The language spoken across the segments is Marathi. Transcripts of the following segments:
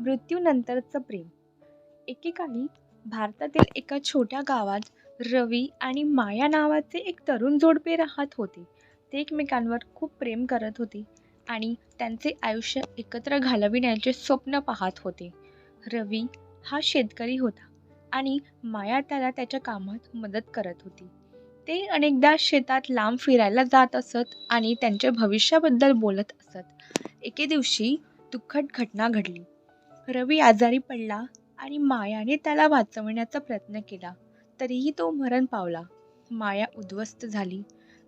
मृत्यूनंतरचं प्रेम. एकेकाळी भारतातील एका छोट्या गावात रवी आणि माया नावाचे एक तरुण जोडपे राहत होते. ते एकमेकांवर खूप प्रेम करत होते आणि त्यांचे आयुष्य एकत्र घालविण्याचे स्वप्न पाहत होते. रवी हा शेतकरी होता आणि माया त्याला त्याच्या कामात मदत करत होती. ते अनेकदा शेतात लांब फिरायला जात असत आणि त्यांच्या भविष्याबद्दल बोलत असत. एके दिवशी दुःखद घटना घडली. रवी आजारी पडला आणि मायाने त्याला वाचवण्याचा प्रयत्न केला. तरीही तो मरण पावला. माया उद्ध्वस्त झाली.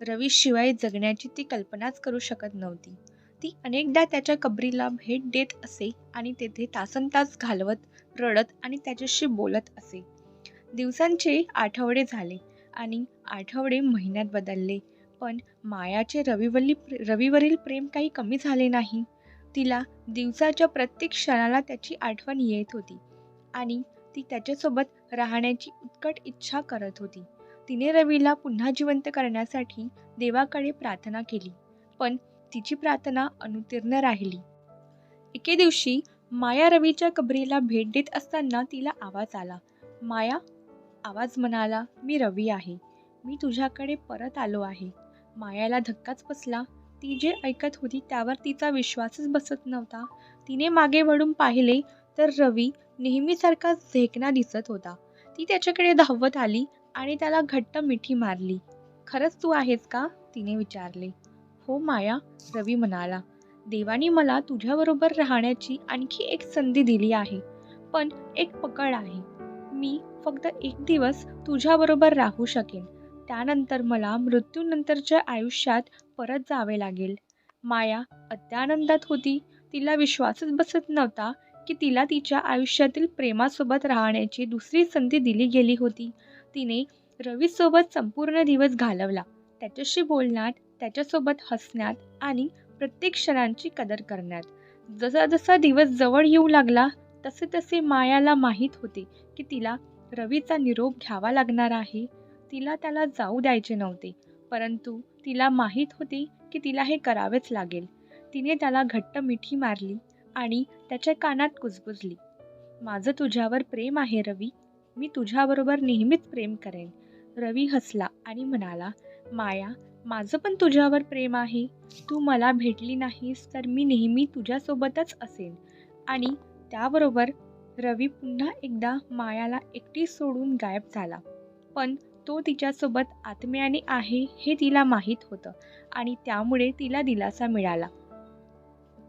रवीशिवाय जगण्याची ती कल्पनाच करू शकत नव्हती. ती अनेकदा त्याच्या कबरीला भेट देत असे आणि तेथे तासनतास घालवत रडत आणि त्याच्याशी बोलत असे. दिवसांचे आठवडे झाले आणि आठवडे महिन्यात बदलले. पण मायाचे रविवल्ली रवीवरील प्रेम काही कमी झाले नाही. तिला दिवसाच्या प्रत्येक क्षणाला त्याची आठवण येत होती आणि ती त्याच्यासोबत राहण्याची उत्कट इच्छा करत होती. तिने रवीला पुन्हा जिवंत करण्यासाठी देवाकडे प्रार्थना केली पण तिची प्रार्थना अनुतीर्ण राहिली. एके दिवशी माया रवीच्या कबरीला भेट देत असताना तिला आवाज आला. माया आवाज म्हणाला मी रवी आहे. मी तुझ्याकडे परत आलो आहे. मायाला धक्काच बसला. ती जे ऐकत होती त्यावर तिचा विश्वासच बसत नव्हता. तिने मागे वळून पाहिले तर रवी नेहमीसारखा झेकना दिसत होता. ती त्याच्याकडे धावत आली आणि त्याला घट्ट मिठी मारली. खरंच तू आहेस का? तिने विचारले. हो माया रवी म्हणाला. देवानी मला तुझ्याबरोबर राहण्याची आणखी एक संधी दिली आहे. पण एक पकड आहे. मी फक्त एक दिवस तुझ्याबरोबर राहू शकेन. त्यानंतर मला मृत्यूनंतरच्या आयुष्यात परत जावे लागेल. माया अत्यानंदात होती. तिला विश्वासच बसत नव्हता की तिला तिच्या आयुष्यातील प्रेमासोबत राहण्याची दुसरी संधी दिली गेली होती. तिने रवीसोबत संपूर्ण दिवस घालवला. त्याच्याशी बोलण्यात त्याच्यासोबत हसण्यात आणि प्रत्येक क्षणांची कदर करण्यात. जसा जसा दिवस जवळ येऊ लागला तसे तसे मायाला माहीत होते की तिला रवीचा निरोप घ्यावा लागणार आहे. तिला त्याला जाऊ द्यायचे नव्हते. परंतु तिला माहीत होती की तिला हे करावेच लागेल. तिने त्याला घट्ट मिठी मारली आणि त्याच्या कानात कुजबुजली. माझं तुझ्यावर प्रेम आहे रवी. मी तुझ्याबरोबर नेहमीच प्रेम करेन. रवी हसला आणि म्हणाला माया माझं पण तुझ्यावर प्रेम आहे. तू मला भेटली नाहीस तर मी नेहमी तुझ्यासोबतच असेन. आणि त्याबरोबर रवी पुन्हा एकदा मायाला एकटी सोडून गायब झाला. पण तो तिच्यासोबत आत्म्याने आहे हे तिला माहीत होतं आणि त्यामुळे तिला दिलासा मिळाला.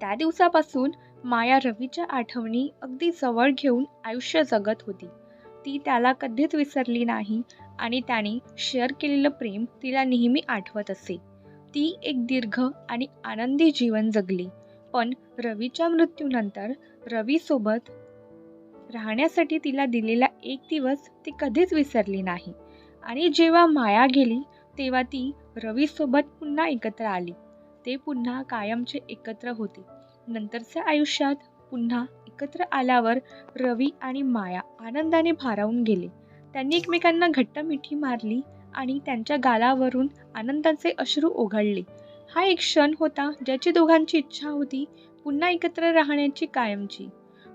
त्या दिवसापासून माया रवीच्या आठवणी अगदी जवळ घेऊन आयुष्य जगत होती. ती त्याला कधीच विसरली नाही आणि त्याने शेअर केलेलं प्रेम तिला नेहमी आठवत असे. ती एक दीर्घ आणि आनंदी जीवन जगली. पण रवीच्या मृत्यूनंतर रवीसोबत राहण्यासाठी तिला दिलेला एक दिवस ती कधीच विसरली नाही. आणि जेव्हा माया गेली तेव्हा ती रवीसोबत पुन्हा एकत्र आली. ते पुन्हा कायमचे एकत्र होते. नंतरच्या आयुष्यात पुन्हा एकत्र आल्यावर रवी आणि माया आनंदाने भारावून गेले. त्यांनी एकमेकांना घट्ट मिठी मारली आणि त्यांच्या गालावरून आनंदाचे अश्रू ओघळले. हा एक क्षण होता ज्याची दोघांची इच्छा होती पुन्हा एकत्र राहण्याची कायमची.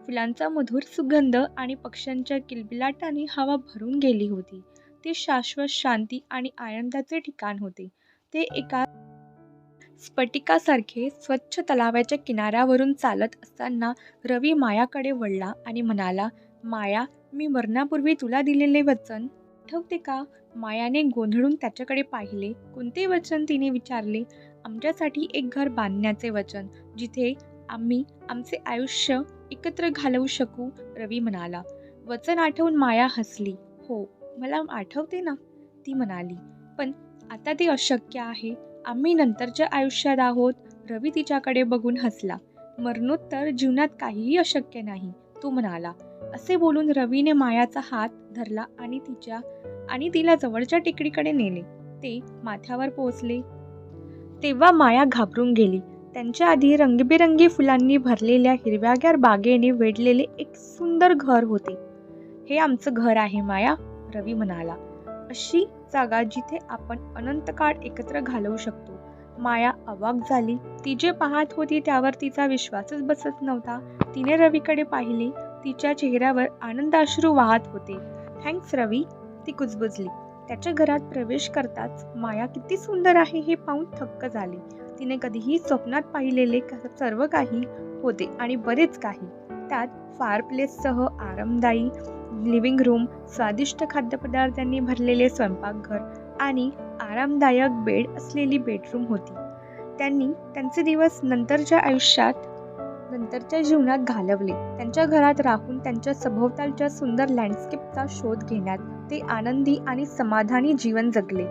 फुलांचा मधुर सुगंध आणि पक्ष्यांच्या किलबिलाटाने हवा भरून गेली होती. ते शाश्वत शांती आणि आनंदाचे ठिकाण होते. ते एका स्फटिकासारखे स्वच्छ तलावाच्या किनाऱ्यावरून चालत असताना रवी मायाकडे वळला आणि म्हणाला माया मी मरणापूर्वी तुला दिलेले वचन आठवते का? मायाने गोंधळून त्याच्याकडे पाहिले. कोणते वचन तिने विचारले? आमच्यासाठी एक घर बांधण्याचे वचन जिथे आम्ही आमचे आयुष्य एकत्र घालवू शकू? रवी म्हणाला. वचन आठवून माया हसली. हो मला आठवते ना ती म्हणाली. पण आता ते अशक्य आहे. आम्ही नंतरच्या आयुष्यात आहोत. रवी तिच्याकडे बघून हसला. मरणोत्तर जीवनात काहीही अशक्य नाही तो म्हणाला. असे बोलून रवीने मायाचा हात धरला आणि तिच्या आणि तिला जवळच्या टेकडीकडे नेले. ते माथ्यावर पोहोचले. तेव्हा माया घाबरून गेली. त्यांच्या आधी रंगीबेरंगी फुलांनी भरलेल्या हिरव्यागार बागेने वेढलेले एक सुंदर घर होते. हे आमचं घर आहे माया. रवी म्हणाला अशी जागा जिथे आपण अनंत काळ एकत्र घालवू शकतो. माया अवाक झाली. ती जे पाहत होती त्यावर तिचा विश्वासच बसत नव्हता. तिने रवीकडे पाहिले. तिच्या चेहऱ्यावर आनंदाश्रू वाहत होते. थँक्स रवी. ती कुजबुजली. त्याच्या घरात प्रवेश करताच माया किती सुंदर आहे हे पाहून थक्क झाली. तिने कधीही स्वप्नात पाहिलेले सर्व काही होते आणि बरेच काही. त्यात फायरप्लेससह आरामदायी लिव्हिंग रूम स्वादिष्ट खाद्यपदार्थांनी भरलेले स्वयंपाकघर आणि आरामदायक बेड असलेली बेडरूम होती. त्यांनी त्यांचे दिवस नंतरच्या आयुष्यात नंतरच्या जीवनात घालवले. त्यांच्या घरात राहून त्यांच्या सभोवतालच्या सुंदर लँडस्केपचा शोध घेण्यात ते आनंदी आणि समाधानी जीवन जगले.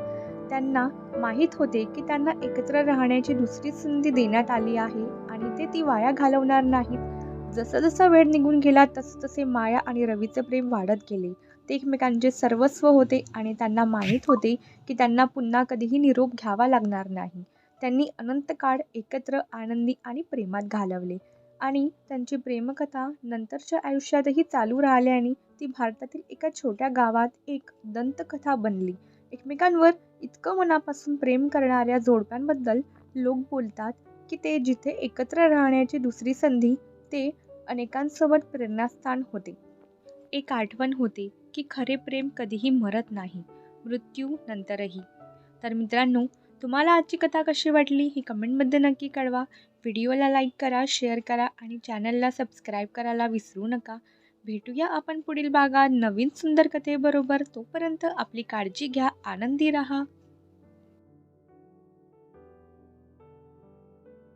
त्यांना माहीत होते की त्यांना एकत्र राहण्याची दुसरी संधी देण्यात आली आहे आणि ते ती वाया घालवणार नाहीत. जसं जसा वेळ निघून गेला तसं तसे माया आणि रवीचे प्रेम वाढत गेले. ते एकमेकांचे सर्वस्व होते आणि त्यांना माहीत होते की त्यांना पुन्हा कधीही निरोप घ्यावा लागणार नाही. त्यांनी अनंत काळ एकत्र आनंदी आणि प्रेमात घालवले. आणि त्यांची प्रेमकथा नंतरच्या आयुष्यातही चालू राहिल्याने ती भारतातील एका छोट्या गावात एक दंतकथा बनली. एकमेकांवर इतकं मनापासून प्रेम करणाऱ्या जोडप्यांबद्दल लोक बोलतात की ते जिथे एकत्र राहण्याची दुसरी संधी ते अनेकांसोबत प्रेरणास्थान होते. एक आठवण होते की खरे प्रेम कधीही मरत नाही मृत्यू नंतरही. तर मित्रांनो तुम्हाला आजची कथा कशी वाटली ही कमेंटमध्ये नक्की कळवा. व्हिडिओला लाईक करा शेअर करा आणि चॅनलला सबस्क्राईब करायला विसरू नका. भेटूया आपण पुढील भागात नवीन सुंदर कथेबरोबर. तोपर्यंत आपली काळजी घ्या आनंदी राहा.